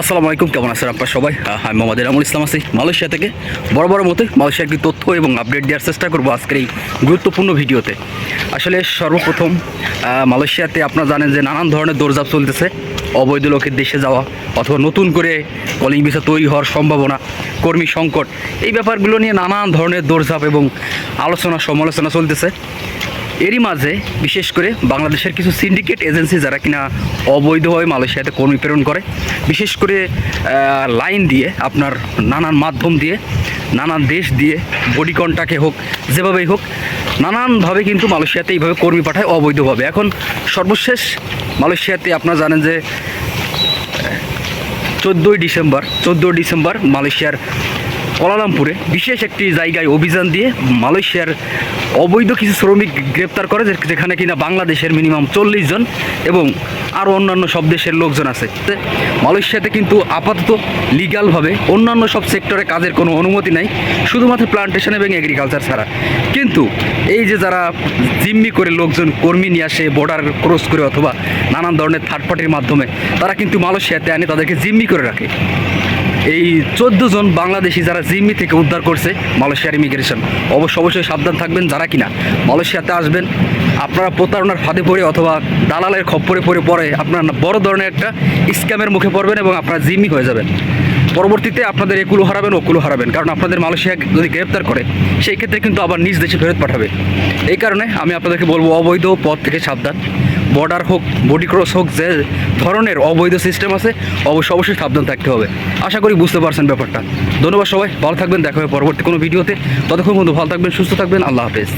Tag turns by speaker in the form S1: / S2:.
S1: আসসালামু আলাইকুম, কেমন আছেন আপনার সবাই? আমি মোহাম্মদ এনামুল ইসলাম আছি মালয়েশিয়া থেকে। বড় বড় মতে মালয়েশিয়ার কি তথ্য এবং আপডেট দেওয়ার চেষ্টা করব আজকের এই গুরুত্বপূর্ণ ভিডিওতে। আসলে সর্বপ্রথম মালয়েশিয়াতে আপনারা জানেন যে নানান ধরনের দৌড়ঝাঁপ চলতেছে। অবৈধ লোকের দেশে যাওয়া অথবা নতুন করে কলিং ভিসা তৈরি হওয়ার সম্ভাবনা, কর্মী সংকট, এই ব্যাপারগুলো নিয়ে নানান ধরনের দৌড়ঝাঁপ এবং আলোচনা সমালোচনা চলতেছে। এরই মাঝে বিশেষ করে বাংলাদেশের কিছু সিন্ডিকেট এজেন্সি যারা কিনা অবৈধভাবে মালয়েশিয়াতে কর্মী প্রেরণ করে, বিশেষ করে লাইন দিয়ে, আপনার নানান মাধ্যম দিয়ে, নানান দেশ দিয়ে বডি হোক, যেভাবেই হোক, নানানভাবে কিন্তু মালয়েশিয়াতে এইভাবে কর্মী পাঠায় অবৈধভাবে। এখন সর্বশেষ মালয়েশিয়াতে আপনারা জানেন যে, চোদ্দোই ডিসেম্বর চোদ্দোই ডিসেম্বর মালয়েশিয়ার কোলালামপুরে বিশেষ একটি জায়গায় অভিযান দিয়ে মালয়েশিয়ার অবৈধ কিছু শ্রমিক গ্রেপ্তার করে যেখানে কিনা বাংলাদেশের মিনিমাম চল্লিশ জন এবং আরও অন্যান্য সব দেশের লোকজন আছে। মালয়েশিয়াতে কিন্তু আপাতত লিগ্যালভাবে অন্যান্য সব সেক্টরে কাজের কোনো অনুমতি নাই, শুধুমাত্র প্লান্টেশন এবং এগ্রিকালচার ছাড়া। কিন্তু এই যে যারা জিম্মি করে লোকজন কর্মী নিয়ে আসে বর্ডার ক্রস করে অথবা নানান ধরনের থার্ড পার্টির মাধ্যমে, তারা কিন্তু মালয়েশিয়াতে আনে, তাদেরকে জিম্মি করে রাখে। এই চোদ্দ জন বাংলাদেশি যারা জিম্মি থেকে উদ্ধার করছে মালয়েশিয়ার ইমিগ্রেশন। অবশ্য অবশ্যই সাবধান থাকবেন যারা কিনা। মালয়েশিয়াতে আসবেন, আপনারা প্রতারণার ফাঁদে পড়ে অথবা দালালের খপ্পরে পড়ে পড়ে আপনারা বড় ধরনের একটা স্ক্যামের মুখে পড়বেন এবং আপনারা জিম্মি হয়ে যাবেন। পরবর্তীতে আপনাদের একুলো হারাবেন ওকুলো হারাবেন, কারণ আপনাদের মালয়েশিয়া যদি গ্রেপ্তার করে, সেই ক্ষেত্রে কিন্তু আবার নিজ দেশে ফেরত পাঠাবে। এই কারণে আমি আপনাদেরকে বলব, অবৈধ পথ থেকে সাবধান। বর্ডার হোক, বডি ক্রস হোক, যে ধরনের অবৈধ সিস্টেম আছে অবশ্যই অবশ্যই সাবধান থাকতে হবে। আশা করি বুঝতে পারছেন ব্যাপারটা। ধন্যবাদ সবাই, ভালো থাকবেন, দেখা হবে পরবর্তী কোনো ভিডিওতে। ততক্ষণ বন্ধু, ভালো থাকবেন, সুস্থ থাকবেন, আল্লাহ হাফেজ।